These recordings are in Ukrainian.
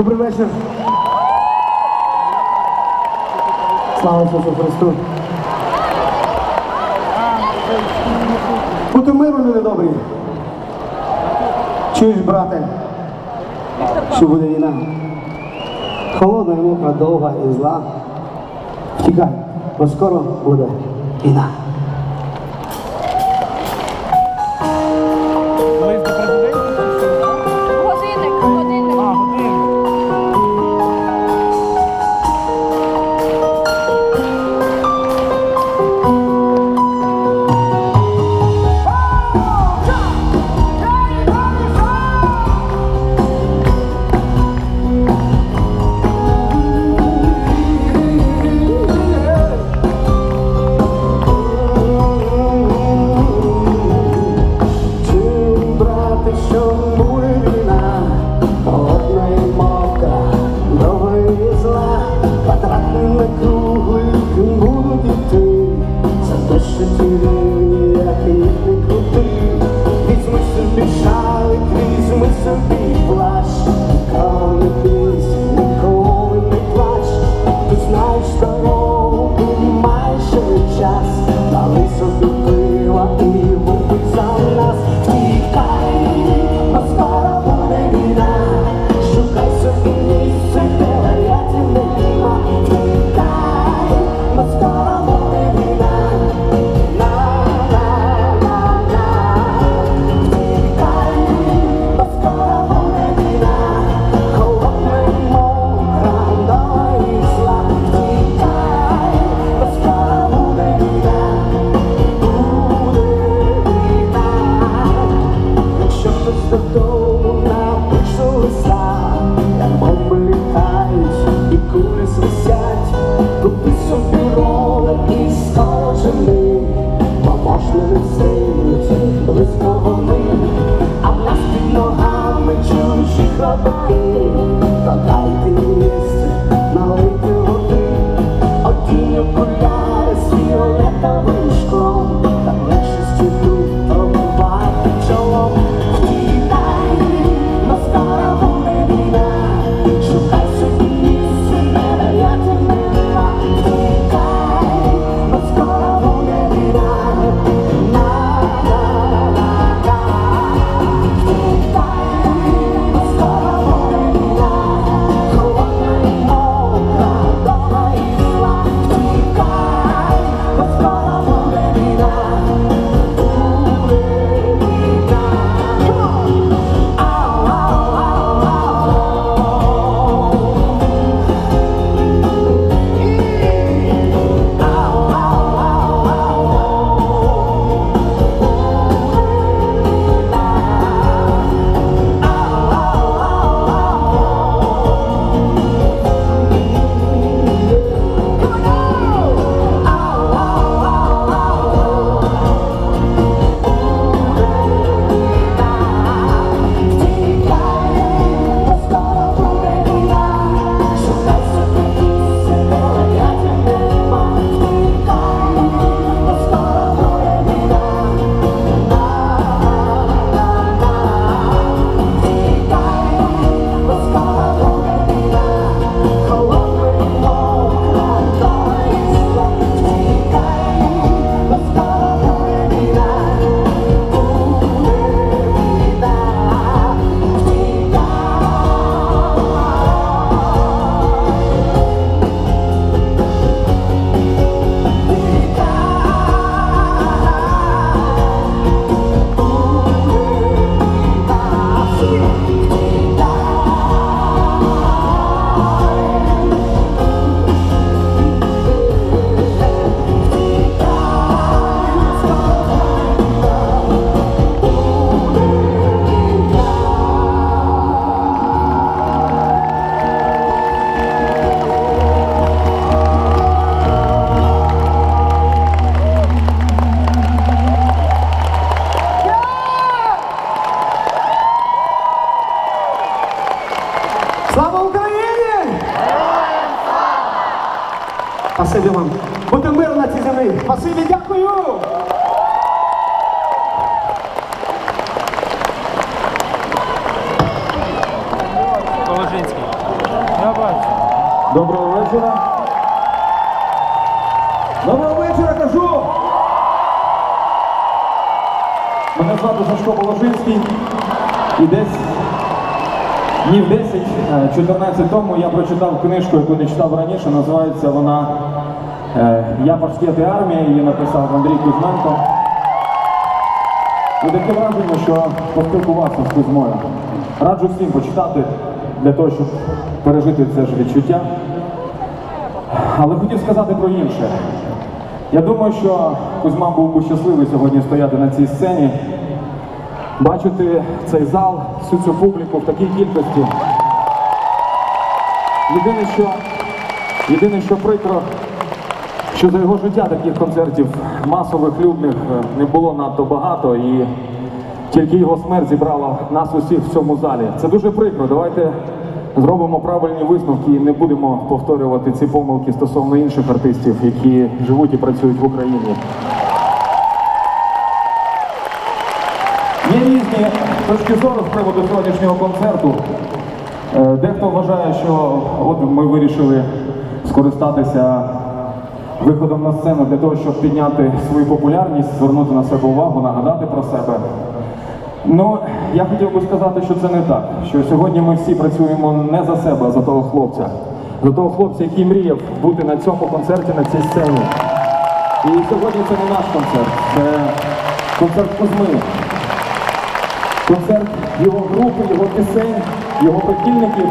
Добрий вечір. Слава Ісусу Христу. Бути миру, люди добрі. Чуєш, брате, що буде війна. Холодна, мокра, довга і зла. Втікай, бо скоро буде війна. Доброго вечора. Доброго вечора, кажу. Мене звати Сашко Положинський. І десь днів 10-14 тому я прочитав книжку, яку не читав раніше. Називається вона е, Я пашкети армія. Її написав Андрій Кузьменко. І таке враження, що поспілкувався з Кузьмою. Раджу всім почитати для того, щоб пережити це ж відчуття. Але хотів сказати про інше. Я думаю, що Кузьма був би щасливий сьогодні стояти на цій сцені, бачити цей зал, всю цю публіку в такій кількості. Єдине, що, єдине, що прикро, що за його життя таких концертів масових, людних е, не було надто багато, і тільки його смерть зібрала нас усіх в цьому залі. Це дуже прикро. Давайте зробимо правильні висновки і не будемо повторювати ці помилки стосовно інших артистів, які живуть і працюють в Україні. Є різні точки зору з приводу сьогоднішнього концерту. Е, Дехто вважає, що от ми вирішили скористатися виходом на сцену для того, щоб підняти свою популярність, звернути на себе увагу, нагадати про себе. Ну, я хотів би сказати, що це не так. Що сьогодні ми всі працюємо не за себе, а за того хлопця. За того хлопця, який мріяв бути на цьому концерті, на цій сцені. І сьогодні це не наш концерт, це концерт Кузьми. Концерт його групи, його пісень, його прихильників.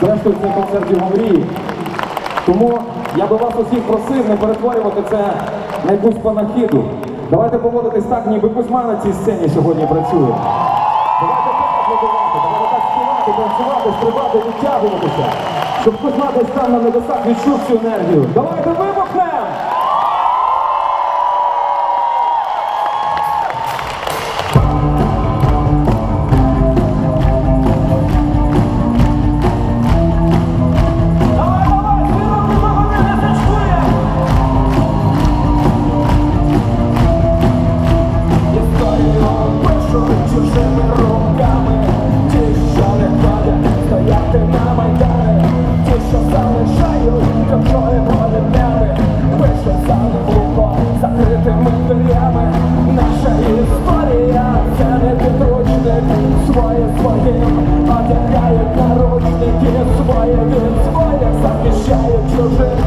Зрештою, це концерт його мрії. Тому я би вас усіх просив не перетворювати це на якусь панахіду. Давайте поводитись так, ніби Кузьма на цій сцені сьогодні працює. Давайте так аплодувати, давайте так співати, танцювати, стрибати, відтягуватися. Щоб кожна десь там на небесах відчув цю енергію. Давайте вибухнемо! open.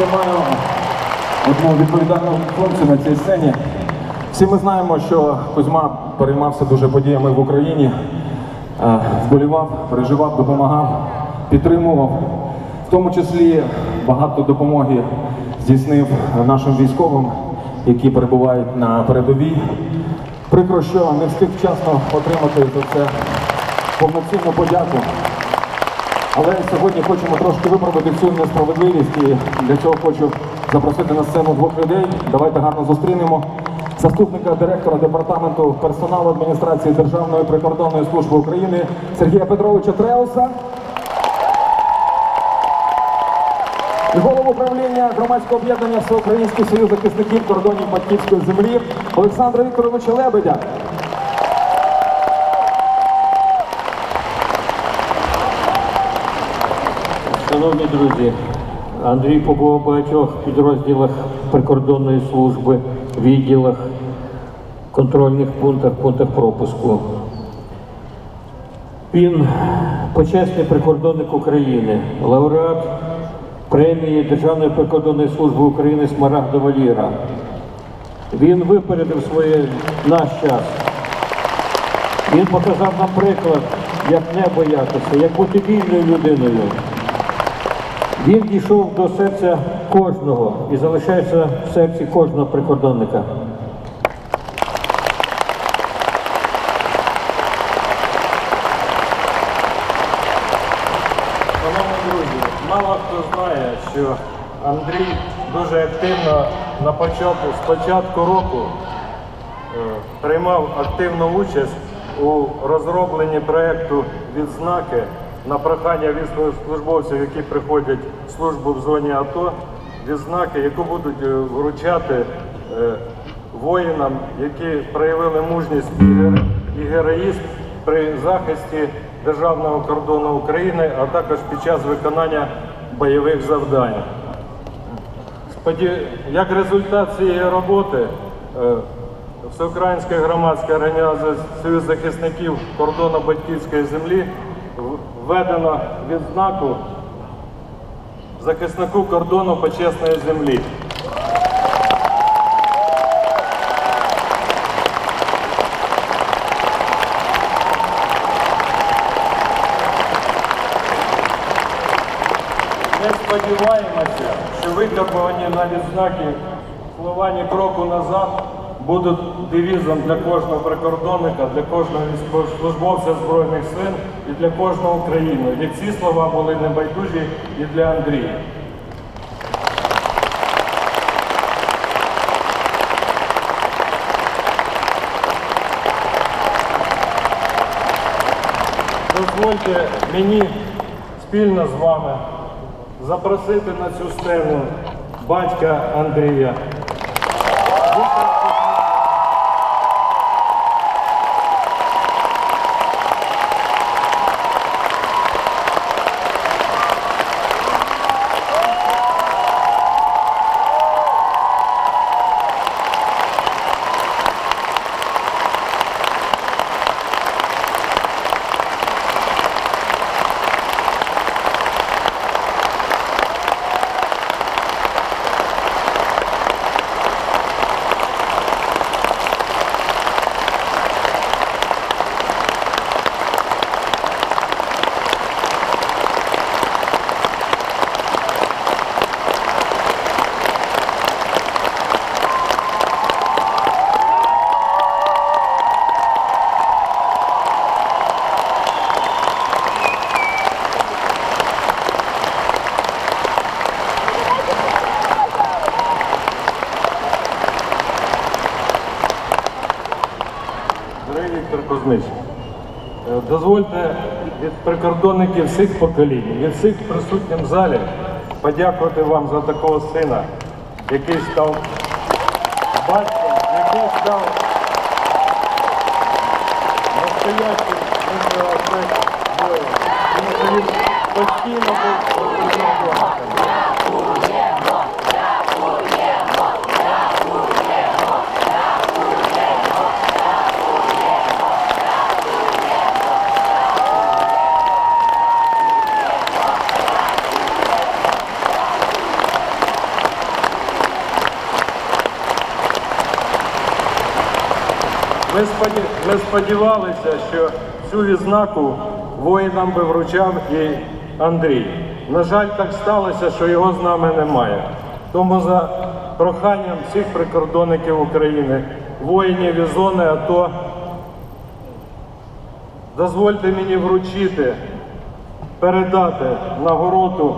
Ще маю одну відповідальну функцію на цій сцені. Всі ми знаємо, що Кузьма переймався дуже подіями в Україні, е, вболівав, переживав, допомагав, підтримував. В тому числі багато допомоги здійснив нашим військовим, які перебувають на передовій. Прикро, що не встиг вчасно отримати за це повноцінну подяку. Але сьогодні хочемо трошки виправити цю несправедливість і для цього хочу запросити на сцену двох людей. Давайте гарно зустрінемо заступника директора департаменту персоналу адміністрації Державної прикордонної служби України Сергія Петровича Треуса. І голову управління громадського об'єднання Всеукраїнський союз захисників кордонів батьківської землі Олександра Вікторовича Лебедя. Шановні друзі, Андрій побував у багатьох підрозділах прикордонної служби, відділах, контрольних пунктах, пунктах пропуску. Він почесний прикордонник України, лауреат премії Державної прикордонної служби України Смарагдова Ліра. Він випередив своє наш час. Він показав нам приклад, як не боятися, як бути вільною людиною. Він дійшов до серця кожного і залишається в серці кожного прикордонника. Шановні друзі, мало хто знає, що Андрій дуже активно на початку, з початку року е, приймав активну участь у розробленні проєкту відзнаки на прохання військовослужбовців, які приходять в службу в зоні АТО, відзнаки, яку будуть е, вручати е, воїнам, які проявили мужність і героїзм при захисті державного кордону України, а також під час виконання бойових завдань. Як результат цієї роботи е, Всеукраїнська громадська організація Союз захисників кордону батьківської землі введено відзнаку захиснику кордону почесної землі. Ми сподіваємося, що викарбовані на відзнаки слова «Ні кроку назад будуть девізом для кожного прикордонника, для кожного військовослужбовця Збройних сил і для кожного України. І ці слова були небайдужі і для Андрія. Дозвольте мені спільно з вами запросити на цю сцену батька Андрія. Віктор е, дозвольте від прикордонників всіх поколінь, від всіх присутніх в залі подякувати вам за такого сина, який став батьком, який став настоящим аспект бою. Тому що він постійно був прикордонником. Ми, споді... ми сподівалися, що цю відзнаку воїнам би вручав і Андрій. На жаль, так сталося, що його з нами немає. Тому за проханням всіх прикордонників України, воїнів із зони АТО, дозвольте мені вручити, передати нагороду